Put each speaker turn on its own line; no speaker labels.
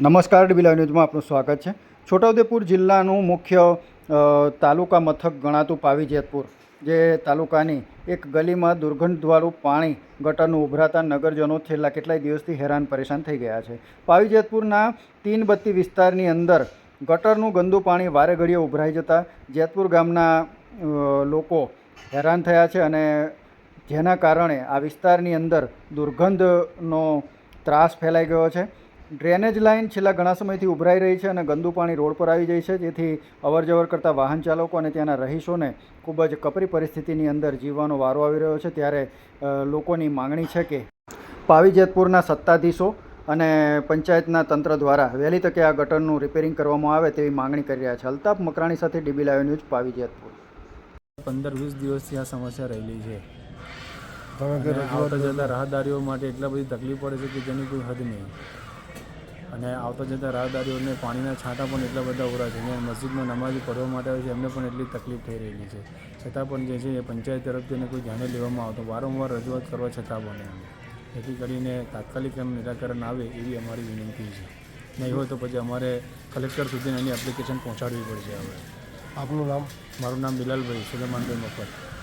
નમસ્કાર ડીબીલા ન્યૂઝમાં આપનું સ્વાગત છે. છોટાઉદેપુર જિલ્લાનું મુખ્ય તાલુકા મથક ગણાતું પાવી જેતપુર જે તાલુકાની એક ગલીમાં દુર્ગંધવાળું પાણી ગટરનું ઉભરાતા નગરજનો છેલ્લા કેટલાય દિવસથી હેરાન પરેશાન થઈ ગયા છે. પાવી જેતપુરના તીન બત્તી વિસ્તારની અંદર ગટરનું ગંદુ પાણી વારે ઘડીએ ઉભરાઈ જતાં જેતપુર ગામના લોકો હેરાન થયા છે અને જેના કારણે આ વિસ્તારની અંદર દુર્ગંધનો ત્રાસ ફેલાઈ ગયો છે. ડ્રેનેજ લાઇન છેલ્લા ઘણા સમયથી ઉભરાઈ રહી છે અને ગંદુ પાણી રોડ પર આવી જાય છે. જેથી અવરજવર કરતા વાહન ચાલકો અને ત્યાંના રહીશોને ખૂબ જ કપરી પરિસ્થિતિની અંદર જીવવાનો વારો આવી રહ્યો છે. ત્યારે લોકોની માંગણી છે કે પાવી જેતપુરના સત્તાધીશો અને પંચાયતના તંત્ર દ્વારા વહેલી તકે આ ગટરનું રિપેરિંગ કરવામાં આવે તેવી માંગણી કરી રહ્યા છે. અલ્તાફ મકરાણી સાથે DB live news Pavi Jetpur.
પંદર વીસ દિવસથી આ સમસ્યા રહેલી છે. આવતા જતા રાહદારીઓ માટે એટલા બધી તકલીફ પડે છે કે જેની કોઈ હદ નહીં. અને આવતા જતા રાહદારીઓને પાણીના છાંટા પણ એટલા બધા ઉરા છે. અને મસ્જિદમાં નમાઝી પઢવા માટે આવે છે એમને પણ એટલી તકલીફ થઈ રહેલી છે. છતાં પણ જે છે એ પંચાયત તરફથી એને કોઈ ધ્યાને લેવામાં આવતો વારંવાર રજૂઆત કરવા છતાં પણ એમ. જેથી કરીને તાત્કાલિક એમ નિરાકરણ આવે એવી અમારી વિનંતી છે. નહીં હોય તો પછી અમારે કલેક્ટર સુધી એની એપ્લિકેશન પહોંચાડવી પડશે હવે.
આપનું નામ?
મારું નામ બિલાલભાઈ સુલેમાનભાઈ મફત.